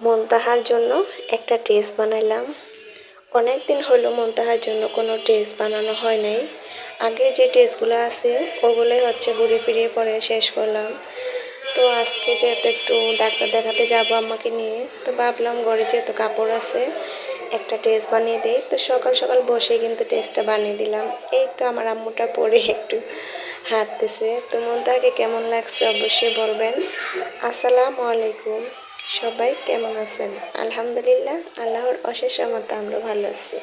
মন্তাহার জন্য একটা ড্রেস বানাইলাম। অনেক দিন হলো মন্তাহার জন্য কোনো ড্রেস বানানো হয় নাই। আগে যে ড্রেসগুলো আছে, ওগুলোই হচ্ছে ঘুরে ফিরিয়ে পরে শেষ করলাম। তো আজকে যেহেতু একটু ডাক্তার দেখাতে যাব আম্মাকে নিয়ে, তো ভাবলাম ঘরে যেহেতু কাপড় আছে, একটা ড্রেস বানিয়ে দিই। তো সকাল সকাল বসে কিন্তু ড্রেসটা বানিয়ে দিলাম। এই তো আমার আম্মুটা পরে একটু হাঁটতেছে। তো মনটাকে কেমন লাগছে অবশ্যই বলবেন। আসসালামু আলাইকুম। সবাই কেমন আছেন? আলহামদুলিল্লাহ, আল্লাহর অশেষ মতো আমরা ভালো আছি।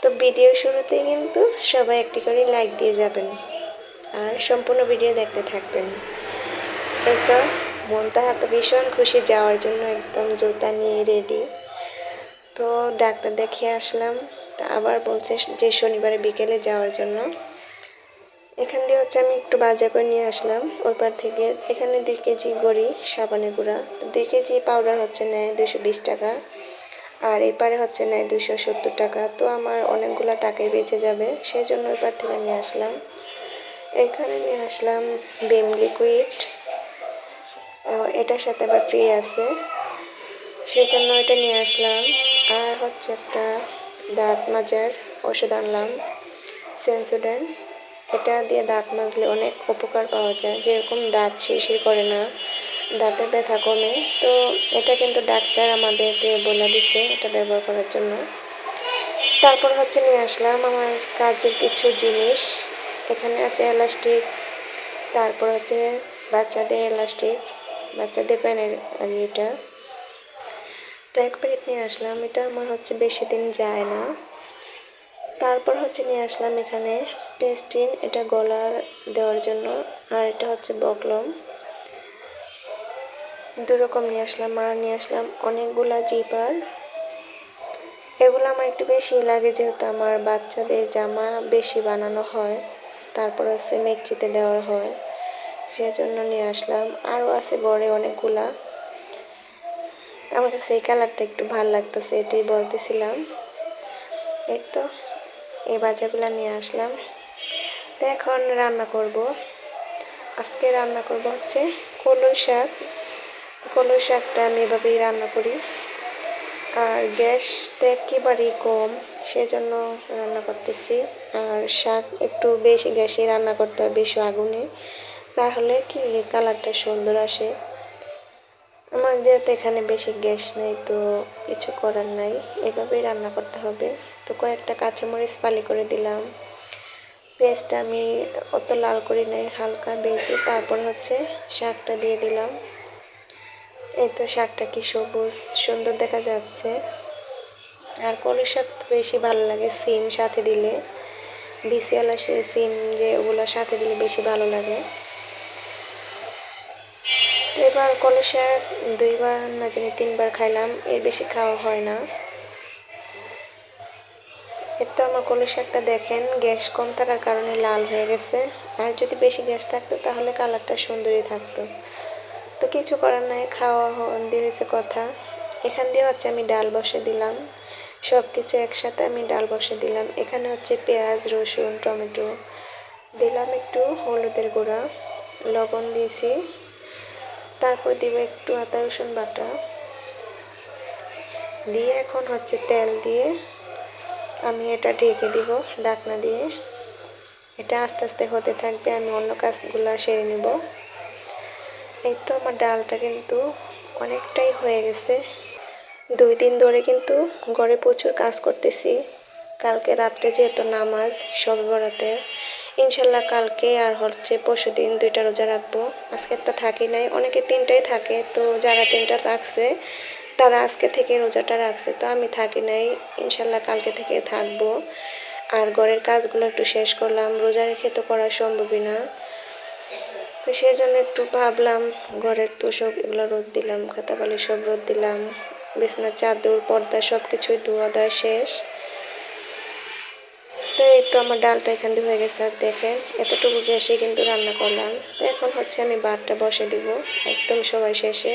তো ভিডিও শুরুতে কিন্তু সবাই একটি করে লাইক দিয়ে যাবেন আর সম্পূর্ণ ভিডিও দেখতে থাকবেন। এই তো, মনটা এত ভীষণ খুশি যাওয়ার জন্য একদম জুতা নিয়ে রেডি তো ডাক্তার দেখিয়ে আসলাম আবার বলছে যে শনিবারে বিকেলে যাওয়ার জন্য। এখান দিয়ে হচ্ছে আমি একটু বাজা করে নিয়ে আসলাম। ওই পার থেকে এখানে দুই কেজি গড়ি, সাবানের গুঁড়া। দুই কেজি পাউডার হচ্ছে নেয় দুশো বিশ টাকা। আর এই পারে হচ্ছে নেয় দুশো সত্তর টাকা। তো আমার অনেকগুলো টাকাই বেঁচে যাবে সেই জন্য ওই পার থেকে নিয়ে আসলাম। এখানে নিয়ে আসলাম বিম লিকুইড এটার সাথে আবার ফ্রি আছে। সেই জন্য এটা নিয়ে আসলাম। আর হচ্ছে একটা দাঁত মাজার ওষুধ আনলাম সেন্সোডেন্ট এটা দিয়ে দাঁত মাজলে অনেক উপকার পাওয়া যায়। যেরকম দাঁত শিরশির করে না দাঁতের ব্যথা কমে। তো এটা কিন্তু ডাক্তার আমাদেরকে বলে দিছে এটা ব্যবহার করার জন্য। তারপর হচ্ছে নিয়ে আসলাম আমার কাজের কিছু জিনিস। এখানে আছে এলাস্টিক, তারপর হচ্ছে বাচ্চাদের এলাস্টিক, বাচ্চাদের প্যানের আর এটা তো এক প্যাকেট নিয়ে আসলাম, এটা আমার হচ্ছে বেশি দিন যায় না। তারপর হচ্ছে নিয়ে আসলাম এখানে পেস্টিন এটা গলার দেওয়ার জন্য। আর এটা হচ্ছে বকলম। দু রকম নিয়ে আসলাম, আর নিয়ে আসলাম অনেকগুলা জিপার। এগুলো আমার একটু বেশি লাগে যেহেতু আমার বাচ্চাদের জামা বেশি বানানো হয়। তারপর হচ্ছে মেকচিতে দেওয়া হয়। সেজন্য নিয়ে আসলাম। আরও আছে গড়ে অনেকগুলা। আমার কাছে এই কালারটা একটু ভালো লাগতেছে, এটাই বলতেছিলাম। এই তো, এই বাজাগুলো নিয়ে আসলাম। তো এখন রান্না করব। আজকে রান্না করব হচ্ছে কলই শাক। কলই শাকটা আমি এভাবেই রান্না করি। আর গ্যাসটা একেবারেই কম, সেজন্য রান্না করতেছি। আর শাক একটু বেশি গ্যাসে রান্না করতে হয় বেশি আগুনে। তাহলে কি কালারটা সুন্দর আসে। আমার যেহেতু এখানে বেশি গ্যাস নেই, তো কিছু করার নাই। এভাবেই রান্না করতে হবে। তো কয়েকটা কাঁচামরিচ পালি করে দিলাম। পেঁয়াজটা আমি অত লাল করি নাই, হালকা বেজে তারপর হচ্ছে শাকটা দিয়ে দিলাম। এই তো শাকটা কি সবুজ, সুন্দর দেখা যাচ্ছে। আর কলই শাক তো বেশি ভালো লাগে, সিম সাথে দিলে। বিসিওয়ালা সিম যে ওগুলো সাথে দিলে বেশি ভালো লাগে। তো এবার কলই শাক দুইবার না জানি তিনবার খাইলাম, এর বেশি খাওয়া হয় না। এর তো আমার কলই শাকটা দেখেন, গ্যাস কম থাকার কারণে লাল হয়ে গেছে। আর যদি বেশি গ্যাস থাকতো তাহলে কালারটা সুন্দরই থাকতো। তো কিছু করার নাই, খাওয়া দিয়ে হয়েছে কথা। এখান দিয়ে হচ্ছে আমি ডাল বসে দিলাম। সব কিছু একসাথে আমি ডাল বসে দিলাম। এখানে হচ্ছে পেঁয়াজ, রসুন, টমেটো। দিলাম একটু হলুদের গুঁড়া, লবণ দিয়েছি। তারপর দিব একটু আদা, রসুন বাটা। দিয়ে এখন হচ্ছে তেল দিয়ে আমি এটা ঢেকে দিব ডাকনা দিয়ে। এটা আস্তে আস্তে হতে থাকবে, আমি অন্য কাজগুলো সেরে নিব। এই তো আমার ডালটা কিন্তু অনেকটাই হয়ে গেছে। দুই দিন ধরে কিন্তু ঘরে প্রচুর কাজ করতেছি। কালকে রাত্রে যেহেতু নামাজ সবে বরাতে ইনশাল্লাহ কালকে আর হচ্ছে পরশু দিন দুইটা রোজা রাখব। আজকে একটা থাকি নাই, অনেকে তিনটাই থাকে, তো যারা তিনটা রাখছে তারা আজকে থেকে রোজাটা রাখছে, তো আমি থাকি নাই। ইনশাল্লাহ কালকে থেকে থাকব। আর ঘরের কাজগুলো একটু শেষ করলাম। রোজা রেখে তো করা সম্ভবই না। তো সেই জন্য একটু ভাবলাম, ঘরের তোষক এগুলো রোদ দিলাম, খাতাপালি সব রোদ দিলাম, বিছনার চাদর, পর্দা সব কিছুই ধোয়া দেওয়া শেষ। তো এই তো আমার ডালটা এখান দিয়ে হয়ে গেছে, আর দেখেন, এতটুকু গ্যাসে কিন্তু রান্না করলাম। তো এখন হচ্ছে আমি ভাতটা বসে দিব, একদম সবাই শেষে।